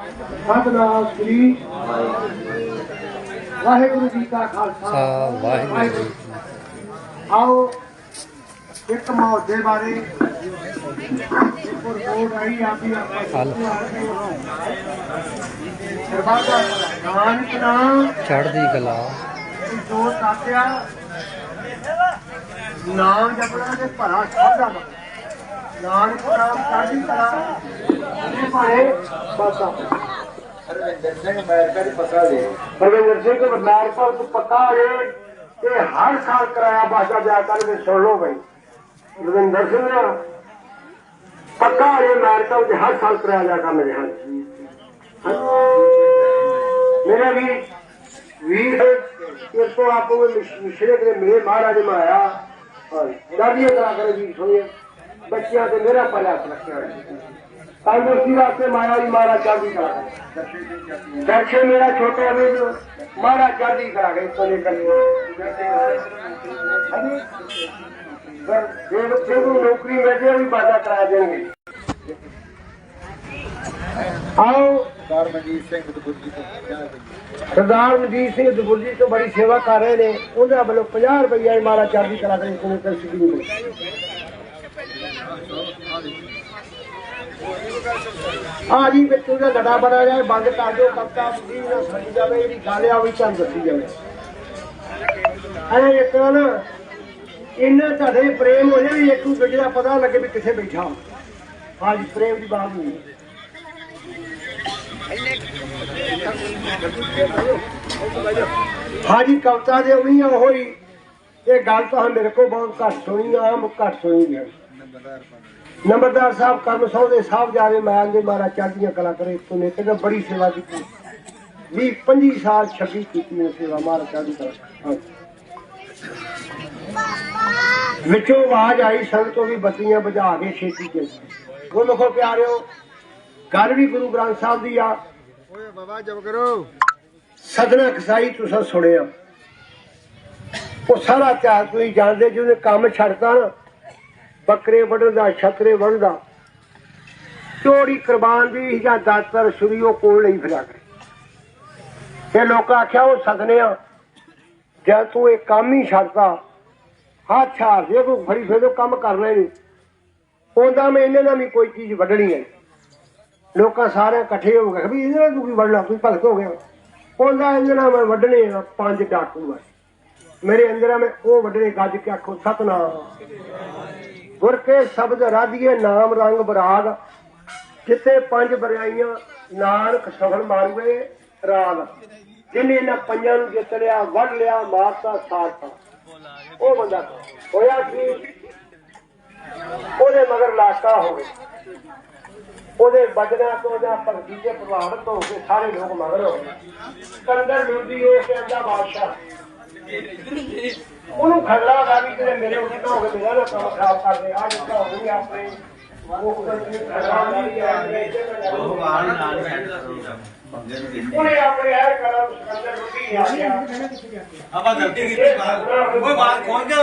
ਸਤਨਾਮ ਸ੍ਰੀ ਵਾਹਿਗੁਰੂ ਜੀ ਕਾ ਖਾਲਸਾ। ਸਾ ਵਾਹਿਗੁਰੂ ਜੀ ਕੀ ਆਓ ਇੱਕ ਮੌਜੇ ਬਾਰੇ ਇੱਕ ਰਿਪੋਰਟ ਆਈ ਆ ਵੀ ਹਲ। ਸਰਬਾਦਾ ਨਾਨਕ ਨਾਮ ਚੜ੍ਹਦੀ ਕਲਾ। ਜੋ ਤਾਤਿਆ ਨਾਮ ਜਪਣਾ ਦੇ ਭਰਾ ਸਾਧਾ ਨਾਨਕ ਨਾਮ ਸਾਡੀ ਕਲਾ। ਇਹ ਭਾਏ ਬਾਤਾ ਹਰਵਿੰਦਰ ਸਿੰਘ ਅਮਰੀਕਾ ਪੱਕਾ ਦੇ ਹਰਵਿੰਦਰ ਸਿੰਘ ਅਮਰੀਕਾ ਤੋਂ ਪੱਕਾ ਹੈ ਇਹ ਹਰ ਸਾਲ ਕਰਾਇਆ ਬਾਸ਼ਾ ਜਾ ਕਰ ਸੁਣ ਲਓ ਬਈ। ਰਵਿੰਦਰ ਸਿੰਘ ਦਾ ਪੱਕਾ ਹੈ ਅਮਰੀਕਾ ਵਿੱਚ ਹਰ ਸਾਲ ਕਰਾਇਆ ਜਾ ਮੇਰੇ ਹਨ ਮੇਰਾ ਵੀ ਵੀਰ, ਇਸ ਤੋਂ ਆਪੋ ਮਿਸ਼ਰੇ ਦੇ ਮੇਰੇ ਮਹਾਰਾਜ ਮਾਇਆ ਦਾਦੀ ਕਰਾ ਕਰੇ ਜੀ ਸੁਣੀਏ। ਬੱਚਿਆਂ ਤੇ ਮੇਰਾ ਪਲਾ ਰੱਖਿਆ ਹੋਇਆ। ਤੰਦਰੁਸਤੀ ਵਾਸਤੇ ਮਾਇਆ ਦੀ ਮਾਰਾ ਚਾਹਦੀ ਕਰਾ। ਦਰਸ਼ਨ ਮੇਰਾ ਛੋਟਾ ਵੀ ਮਾਰਾ ਚਾਹਦੀ ਕਰਾ ਗਏ ਤੋਂ ਲੈ ਕਰ ਜੇ ਬੱਚੇ ਨੂੰ ਨੌਕਰੀ ਮਿਲ ਵੀ ਬਾਦਾ ਕਰਾ ਦੇਣਗੇ। ਆਓ। ਸਰ ਮਨਜੀਤ ਸਿੰਘ ਦਬੁਰਜੀ ਤੋਂ 50 ਰੁਪਏ ਸਰਦਾਰ ਮਨਜੀਤ ਸਿੰਘ ਦਬੁਰਜੀ ਤੋਂ ਬੜੀ ਸੇਵਾ ਕਰ ਰਹੇ ਨੇ। ਉਹਨਾਂ ਵੱਲੋਂ 50 ਰੁਪਈਆ ਹੀ ਮਾਰਾ ਚਾਰਜੀ ਕਰਾ ਕੇ ਕੋਈ ਪੈਸੇ ਨਹੀਂ ਆ ਜੀ ਵਿੱਚ ਉਹਦਾ ਲੜਾ ਬਣਾ ਰਿਹਾ ਬੰਦ ਕਰ ਦਿਓ ਕਪਤਾ ਜੀ ਨਾ ਸੁਣੀ ਜਾਵੇ, ਇਹਦੀ ਗੱਲ ਆ ਵੀ ਚੰਦ ਦੱਸੀ ਜਾਵੇ। ਅਰੇ ਇੱਕ ਨਾ ਇਹਨਾਂ ਤੁਹਾਡੇ ਪ੍ਰੇਮ ਹੋ ਜਾਵੇ, ਇੱਕ ਦੂਜੇ ਦਾ ਪਤਾ ਲੱਗੇ ਵੀ ਕਿੱਥੇ ਬੈਠਾ ਹਾਂ ਜੀ, ਪ੍ਰੇਮ ਦੀ ਬਾਤ ਨਹੀਂ ਹਾਜੀ ਕਵਤਾ ਦੇ ਉਨੀ ਹੋਈ ਇਹ ਗੱਲ ਤਾਂ ਮੇਰੇ ਕੋਲ ਬਹੁਤ ਘੱਟ ਸੁਣੀ ਆ ਘੱਟ ਸੁਣੀ ਹੈ ਨੰਬਰਦਾਰ ਸਾਹਿਬ ਕਰਮ ਸੌਦੇ ਸਾਹਿਬ ਜਾਵੇ ਮੈਂ ਦੇ ਮਾਰਾ ਚੜ੍ਹਦੀਆਂ ਕਲਾ ਕਰੇ ਤੋਂ ਨੇ ਤੇ ਬੜੀ ਸੇਵਾ ਕੀਤੀ। 20 25 ਸਾਲ 26 ਕੀਤੀ ਨੇ ਸੇਵਾ ਮਾਰਾ ਚੜ੍ਹਦੀ ਕਲਾ। ਵਿੱਚੋਂ ਆਵਾਜ਼ ਆਈ ਸੰਗਤ ਵੀ ਬੱਤੀਆਂ ਬੁਝਾ ਕੇ ਛੇਤੀ ਕੇ ਉਹ ਮੁਖੋ ਪਿਆਰਿਓ ਗੱਲ ਵੀ ਗੁਰੂ ਗ੍ਰੰਥ ਸਾਹਿਬ ਦੀ ਆ। ਓਏ ਬਾਬਾ ਜਬ ਕਰੋ। ਸਦਨਾ ਕਸਾਈ ਤੁਸੀਂ ਸੁਣਿਆ। ਉਹ ਸਾਰਾ ਤਿਆਗ ਤੁਸੀਂ ਜਾਣਦੇ ਜਿਹਨੇ ਕੰਮ ਛੱਡਤਾ ਨਾ ਬੱਕਰੇ ਵੱਢਦਾ, ਛਤਰੇ ਵੱਢਦਾ। ਚੋਰੀ ਕੁਰਬਾਨ ਦੀ ਜਾਂ ਦਾਤਰ ਛੁਰੀ ਉਹ ਕੋਲ ਲਈ ਫਿਰਿਆ ਕਰੇ। ਇਹ ਲੋਕਾਂ ਆਖਿਆ, ਉਹ ਸਦਨਿਆ, ਜਦ ਤੂੰ ਇਹ ਕੰਮ ਹੀ ਛੱਡਤਾ, ਹੱਥ ਛਾਰ ਜੇ ਕੋਈ ਫੜੀ ਫੇਰ ਕੰਮ ਕਰਨਾ ਹੀ ਨਹੀਂ ਉਹਦਾ ਮੈਂ ਇਹਨੇ ਨਾਲ ਵੀ ਕੋਈ ਚੀਜ਼ ਵੱਢਣੀ ਹੈ। ਲੋਕਾਂ ਸਾਰੇ ਇਕੱਠੇ ਹੋ ਗਏ, ਵੀ ਇਹਦੇ ਨਾਲ ਤੂੰ ਕੀ ਵੱਢਣਾ, ਤੂੰ ਭਗਤ ਹੋ ਗਿਆ। ਉਹਦਾ ਇਹਦੇ ਨਾਲ ਮੈਂ ਵੱਢਣੇ ਆ, ਪੰਜ ਡਾਕੂ ਮੈਂ ਮੇਰੇ ਅੰਦਰ ਮੈਂ ਉਹ ਵੱਢਣੇ ਗੱਜ ਕੇ ਆਖੋ, ਸਤਨਾਮ। ਗੁਰ ਕੇ ਸ਼ਬਦ ਰਾਧੀਏ ਨਾਮ ਰੰਗ ਬਰਾਗ। ਜਿੱਥੇ ਪੰਜ ਬਰਿਆਈਆਂ, ਨਾਨਕ ਸਫਲ ਮਾਰੂਏ ਰਾਗ। ਜਿਹਨੇ ਇਹਨਾਂ ਪੰਜਾਂ ਨੂੰ ਜਿੱਤ ਲਿਆ, ਵੱਢ ਲਿਆ, ਮਾਰਤਾ, ਸਾਰਤਾ। ਉਹ ਬੰਦਾ ਹੋਇਆ ਕੀ? ਉਹਦੇ ਮਗਰ ਲਾਸ਼ਾ ਹੋ ਗਏ। ਉਹਦੇ ਬਜਣਾ ਤੋਂ ਜਾਂ ਭਗਤੀ ਦੇ ਪ੍ਰਭਾਵਿਤ ਹੋ ਕੇ ਸਾਰੇ ਲੋਕ ਮਗਰ ਹੋ ਗਏ। ਕੰਦਰ ਲੁੱਦੀ ਹੋ ਕੇ ਬਾਦਸ਼ਾਹ ਉਹਨੂੰ ਖੱਲਾ ਦਾ ਵੀ ਕਿਤੇ ਮੇਰੇ ਉੱਤੇ ਹੋ ਕੇ ਮੇਰਾ ਕੰਮ ਖਰਾਬ ਕਰ ਦੇ ਆ ਜਿੱਦਾਂ ਹੋ ਗਈ ਆਪਣੇ ਉਹਨੇ ਆਪਣੇ ਐਰ ਕਰਾ ਕੰਦਰ ਲੁੱਦੀ ਆ ਗਿਆ। ਆਪਾਂ ਗਲਤੀ ਕੀਤੀ ਬਾਹਰ ਓਏ ਬਾਹਰ ਖੋਲ ਕੇ